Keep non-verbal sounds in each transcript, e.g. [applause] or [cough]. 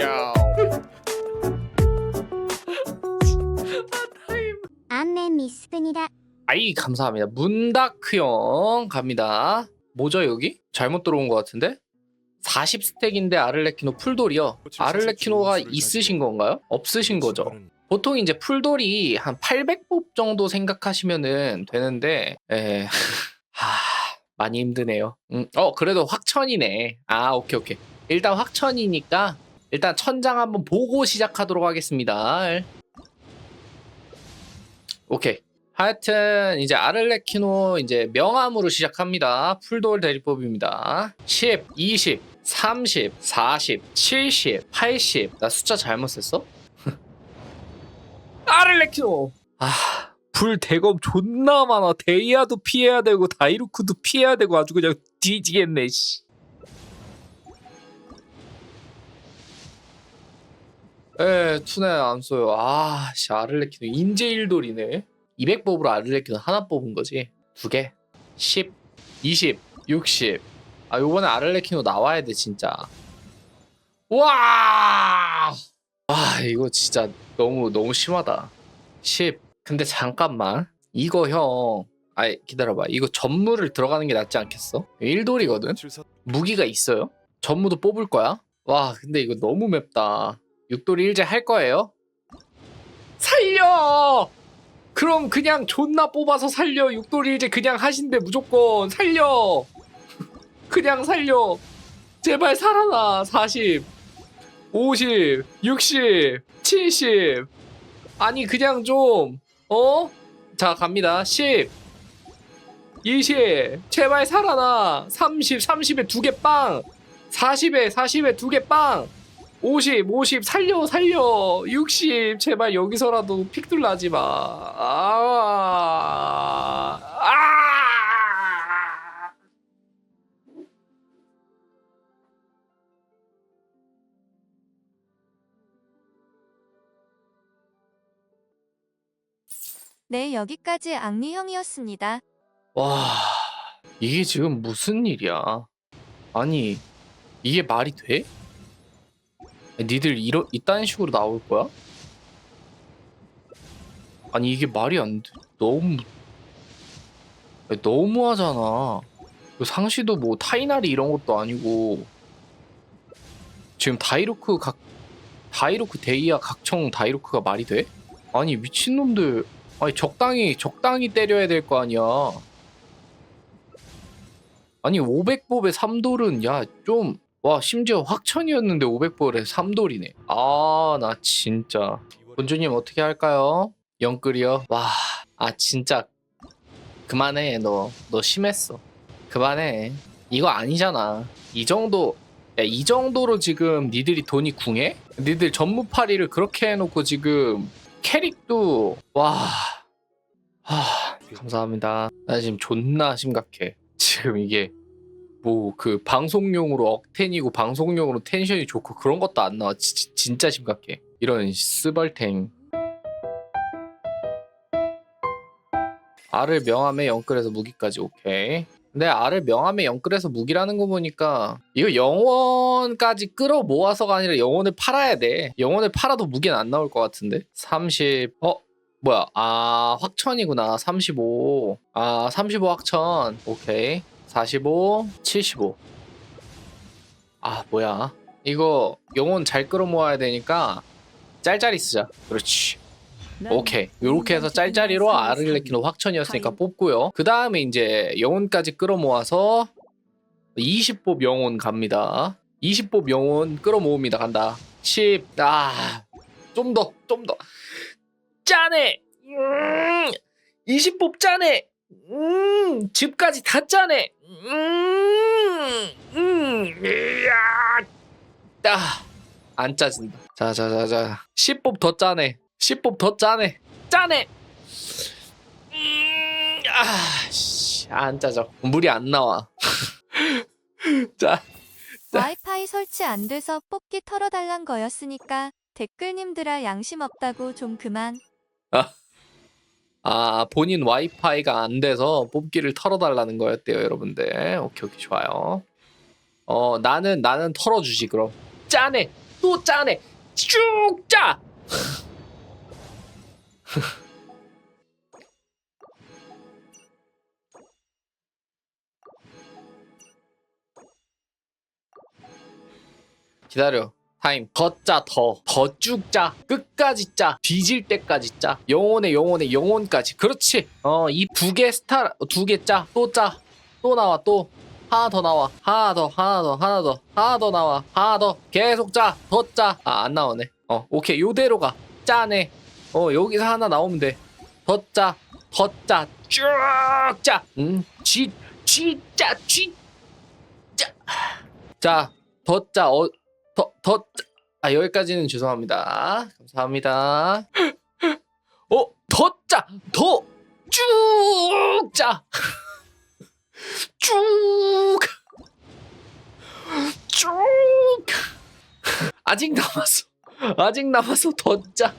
야. 안내 미스뿐이다. 아이 감사합니다. 문다크 형 갑니다. 뭐죠 여기? 잘못 들어온 것 같은데? 40스택인데 아를레키노 풀돌이요. 아를레키노가 있으신 건가요? 없으신 거죠? 보통 이제 풀돌이 한 800법 정도 생각하시면은 되는데, 에, [laughs] 하, 많이 힘드네요. 음, 어, 그래도 확천이네. 아, 오케이, 오케이. 일단 확천이니까, 일단 천장 한번 보고 시작하도록 하겠습니다. 오케이. 하여튼, 이제 아를레키노 이제 명암으로 시작합니다. 풀돌 대리법입니다. 10, 20, 30, 40, 70, 80. 나 숫자 잘못 썼어? [laughs] 아를레키노. 아, 불 대검 존나 많아. 데이아도 피해야 되고 다이루크도 피해야 되고 아주 그냥 뒤지겠네. 씨. 에, 투네 안 써요. 아, 씨, 아를레키노 인제 1돌이네. 200법으로 아를레키노 하나 뽑은 거지. 두 개. 10, 20, 60. 아, 요번에 아를레키노 나와야 돼, 진짜. 와! 아, 이거 진짜 너무 너무 심하다. 10. 근데 잠깐만. 이거 형. 아이 기다려봐. 이거 전무를 들어가는 게 낫지 않겠어? 1돌이거든. 무기가 있어요? 전무도 뽑을 거야? 와 근데 이거 너무 맵다. 6돌이 일제 할 거예요? 살려! 그럼 그냥 존나 뽑아서 살려. 6돌이 일제 그냥 하신대 무조건 살려. 그냥 살려. 제발 살아나. 40. 50, 60, 70. 아니 그냥 좀 어? 자 갑니다. 10, 20. 제발 살아나. 30, 30에 두 개 빵. 40에 40에 두 개 빵. 50, 50 살려 살려. 60 제발 여기서라도 픽들 나지 마. 아. 아. 네, 여기까지 앙리형이었습니다. 와, 이게 지금 무슨 일이야? 아니, 이게 말이 돼? 니들 이러, 이딴 식으로 나올 거야? 아니, 이게 말이 안 돼. 너무, 너무하잖아. 그 상시도 뭐 타이나리 이런 것도 아니고, 지금 다이루크 각, 다이루크 데이아 각청 다이루크가 말이 돼? 아니, 미친놈들, 아니, 적당히, 적당히 때려야 될 거 아니야. 아니 500법에 3돌은 야 좀 와 심지어 확천이었는데 500법에 3돌이네. 아 나 진짜. 본주님 어떻게 할까요? 영끌이요? 와아 진짜. 그만해 너. 너 심했어. 그만해. 이거 아니잖아. 이 정도 야, 이 정도로 지금 니들이 돈이 궁해? 니들 전무파리를 그렇게 해놓고 지금 캐릭도 와. 하, 감사합니다. 나 지금 존나 심각해. 지금 이게 뭐 그 방송용으로 억텐이고 방송용으로 텐션이 좋고 그런 것도 안 나와. 지, 지- 진짜 심각해. 이런 스벌탱. 알을 명함에 영끌해서 무기까지 오케이. 근데 알을 명함에 영끌해서 무기라는 거 보니까 이거 영원까지 끌어 모아서가 아니라 영혼을 팔아야 돼. 영혼을 팔아도 무기는 안 나올 것 같은데? 30 어? 뭐야? 아 확천이구나. 35 아 35 확천. 오케이 45 75 아 뭐야. 이거 영혼 잘 끌어모아야 되니까 짤짤이 쓰자. 그렇지. 오케이. 요렇게 해서 짤짤이로 아르레키노 확천이었으니까 뽑고요. 그 다음에 이제 영혼까지 끌어모아서 20법 영혼 갑니다. 20법 영혼 끌어모읍니다. 간다. 10 아, 좀 더, 좀 더. 짜네! 음, 20법 짜네! 음, 집까지 다 짜네! 음, 음, 이야, 아, 안 짜진다. 자, 자, 자, 자. 10법 더 짜네. 10법 더 짜네. 짜네! 음, 아, 씨, 안 짜져. 물이 안 나와. 자, 와이파이 설치 안 돼서 뽑기 털어달란 거였으니까 댓글님들아 양심 없다고 좀 그만. 아, 본인 와이파이가 안 돼서 뽑기를 털어달라는 거였대요, 여러분들. 오케이, 오케이, 좋아요. 어, 나는, 나는 털어주지, 그럼. 짜네! 또 짜네 쭉짜 [laughs] 기다려 타임. 더짜 더. 더 쭉 짜 끝까지 짜. 뒤질 때까지 짜. 영혼의 영혼의 영혼까지. 그렇지. 어 이 두 개 스타 두 개 짜. 또 짜. 또 나와 또. 하나 더 나와. 하나 더 하나 더 하나 더. 하나 더 나와. 하나 더. 계속 짜. 더 짜. 아 안 나오네. 어 오케이. 요대로 가. 짜네. 어 여기서 하나 나오면 돼더짜 더 짜 쭉 짜 음 쥐 쥐 짜 쥐 짜. 자 더짜. 어 더, 더, 아, 여기까지는 죄송합니다. 감사합니다. 어, 더 짜! 더! 쭉! 짜! 쭉! 쭉! 아직 남았어. 아직 남았어. 더 짜!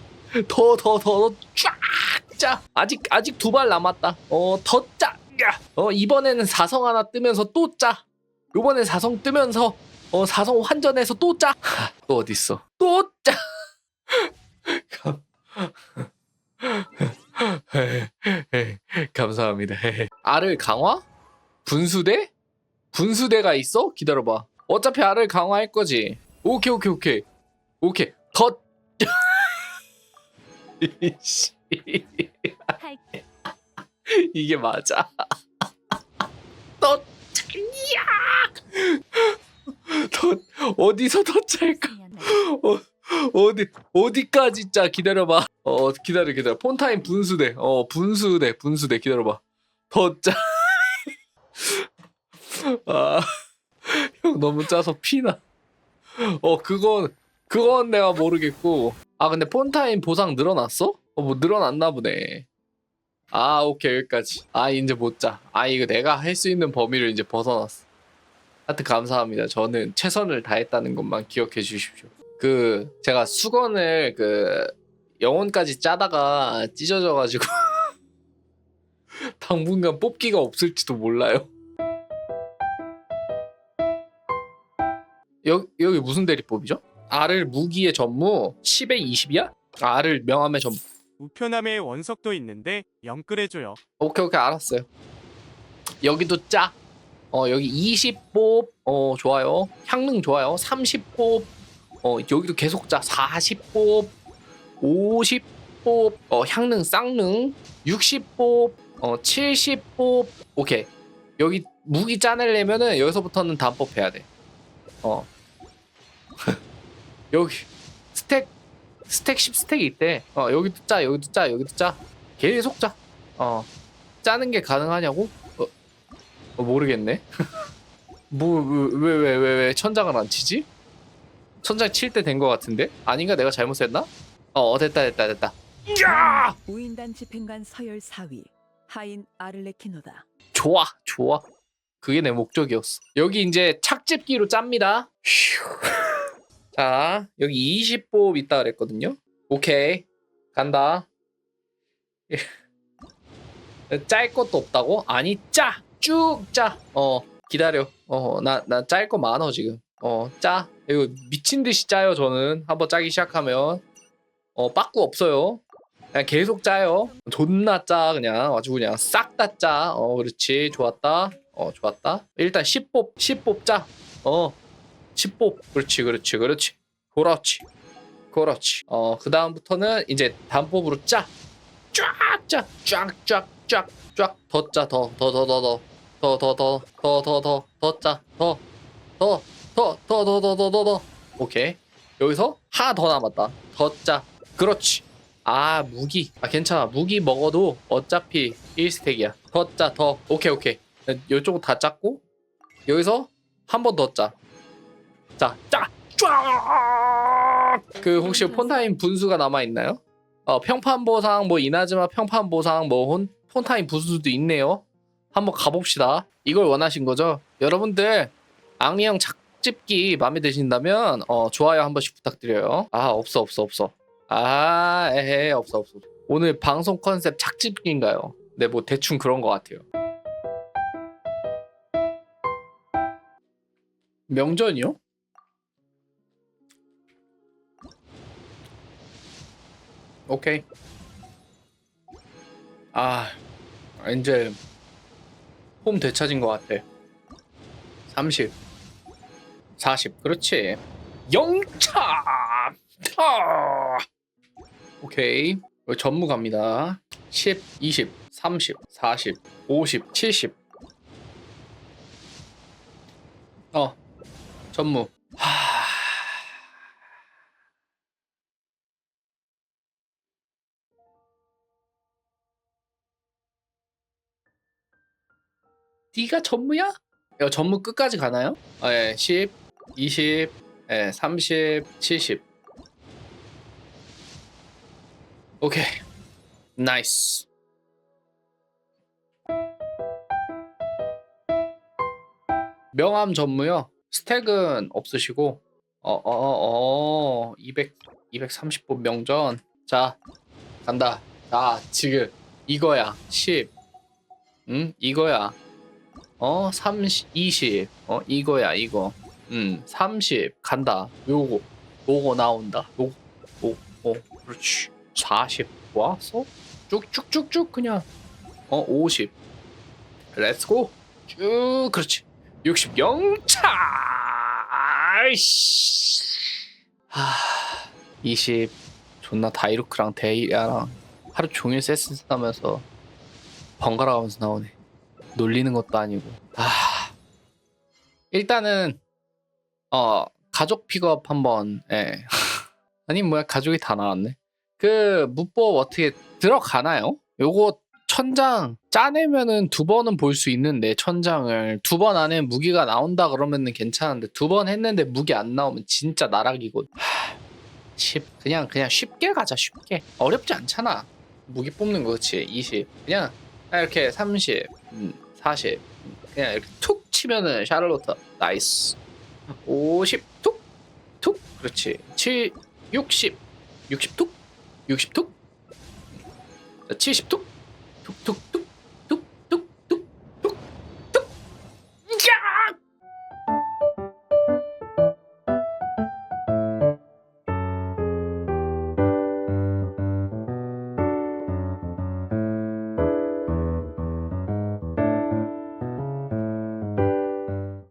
더, 더, 더, 더, 쫙! 짜! 아직, 아직 두 발 남았다. 어, 더 짜! 야! 어, 이번에는 사성 하나 뜨면서 또 짜! 요번엔 사성 뜨면서 어 사성 환전해서 또 짜. 또 어디 있어? 또 짜. 감사합니다. 알을 강화? 분수대? 분수대가 있어? 기다려봐. 어차피 알을 강화할 거지. 오케이 오케이 오케이 오케이 더. 이씨. [laughs] 이게 맞아. 더 짜. 더 어디서 더 짤까? 어, 어디 어디까지 짜 기다려봐. 어 기다려 기다려. 폰타임 분수대. 어 분수대 분수대 기다려봐. 더 짜. [laughs] 아형 너무 짜서 피나. 어 그건 그건 내가 모르겠고. 아 근데 폰타임 보상 늘어났어? 어 뭐 늘어났나 보네. 아 오케이 여기까지. 아 이제 못 짜. 아 이거 내가 할 수 있는 범위를 이제 벗어났어. 하여튼 감사합니다. 저는 최선을 다했다는 것만 기억해 주십시오. 그 제가 수건을 그 영혼까지 짜다가 찢어져가지고 [laughs] 당분간 뽑기가 없을지도 몰라요. 여기 여기 무슨 대리법이죠? 알을 무기의 전무 10에 20이야? 알을 명함의 전무. 우편함에 원석도 있는데 영끌해줘요. 오케이 오케이 알았어요. 여기도 짜. 어 여기 20뽑 어 좋아요. 향능 좋아요. 30뽑 어 여기도 계속 짜. 40뽑 50뽑 어 향능 쌍능 60뽑 어 70뽑 오케이. 여기 무기 짜내려면은 여기서부터는 단법 해야 돼. 어. [laughs] 여기 스택 스택 10스택이 있대. 어 여기도 짜 여기도 짜 여기도 짜. 계속 짜. 어 짜는 게 가능하냐고? 어, 어 모르겠네. [laughs] 뭐 왜 왜 왜 왜 천장을 안 치지? 천장 칠 때된거 같은데? 아닌가 내가 잘못했나? 어 됐다 됐다 됐다. 야! 우인단 집행관 서열 4위 하인 아를레키노다. 좋아 좋아. 그게 내 목적이었어. 여기 이제 착즙기로 짭니다. 휴. [laughs] 자 여기 20법 있다 그랬거든요. 오케이 간다. [laughs] 짤 것도 없다고? 아니 짜! 쭉 짜! 어 기다려. 어 나 나 짤 거 많어 지금. 어 짜. 이거 미친 듯이 짜요 저는. 한번 짜기 시작하면. 어 빠꾸 없어요. 그냥 계속 짜요. 존나 짜 그냥. 아주 그냥 싹 다 짜. 어 그렇지. 좋았다. 어 좋았다. 일단 10뽑 10뽑 짜 어 10뽑. 그렇지 그렇지 그렇지. 그렇지. 그렇지. 어 그 다음부터는 이제 단법으로 짜. 쫙쫙쫙쫙 쫙쫙더더 더 더 더 더더더더 더 더 더 더 더 더 더 오케이 여기서 하나 더 남았다 더 짜 그렇지 아 무기 아 괜찮아 무기 먹어도 어차피 1스택이야 더 짜 더 오케이 오케이 이쪽은 다 짰고 여기서 한 번 더 짜. 자, 짜. 쫙! 그 혹시 폰타임 분수가 남아 있나요? 어, 평판 보상 뭐 이나즈마 평판 보상 뭐 혼, 폰타임 부스도 있네요. 한번 가봅시다. 이걸 원하신 거죠? 여러분들 악리형 착집기 마음에 드신다면 어, 좋아요 한 번씩 부탁드려요. 아 없어 없어 없어. 아 에헤 없어 없어. 오늘 방송 컨셉 착집기인가요? 네 뭐 대충 그런 것 같아요. 명전이요? 오케이. 아, 이제 폼 되찾은 것 같아. 30, 40, 그렇지. 영차! 아! 오케이. 이거 전무 갑니다. 10, 20, 30, 40, 50, 70. 어, 전무. 네가 전무야? 이거 전무 끝까지 가나요? 아, 예, 10, 20, 예, 30, 70. 오케이. 나이스. 명함 전무요. 스택은 없으시고 어어어 200 230분 명전. 자, 간다. 자, 지금 이거야. 10. 응? 이거야. 어, 30, 20. 어, 이거야, 이거. 음, 30. 간다. 요거. 요거 나온다. 요거. 오, 오, 그렇지. 40. 왔어? 쭉쭉쭉쭉 그냥. 어, 50. 렛츠고. 쭉, 그렇지. 60. 영차! 아이씨. 하, 20. 존나 다이루크랑 데이아랑 하루 종일 세스 하면서 번갈아 가면서 나오네. 놀리는 것도 아니고. 아. 일단은 어 가족 픽업 한번 예. [laughs] 아니 뭐야 가족이 다 나왔네. 그 무법 어떻게 들어가나요? 요거 천장 짜내면은 두 번은 볼 수 있는데 천장을 두 번 안에 무기가 나온다 그러면은 괜찮은데 두 번 했는데 무기 안 나오면 진짜 나락이거든. 하, 쉽 그냥 그냥 쉽게 가자 쉽게 어렵지 않잖아. 무기 뽑는 거 그치 20 그냥 이렇게 30 음, 40 음, 그냥 이렇게 툭 치면은 샤를로터 나이스. 50 툭 툭 그렇지. 7 60 60 툭 60 툭. 70 툭 툭툭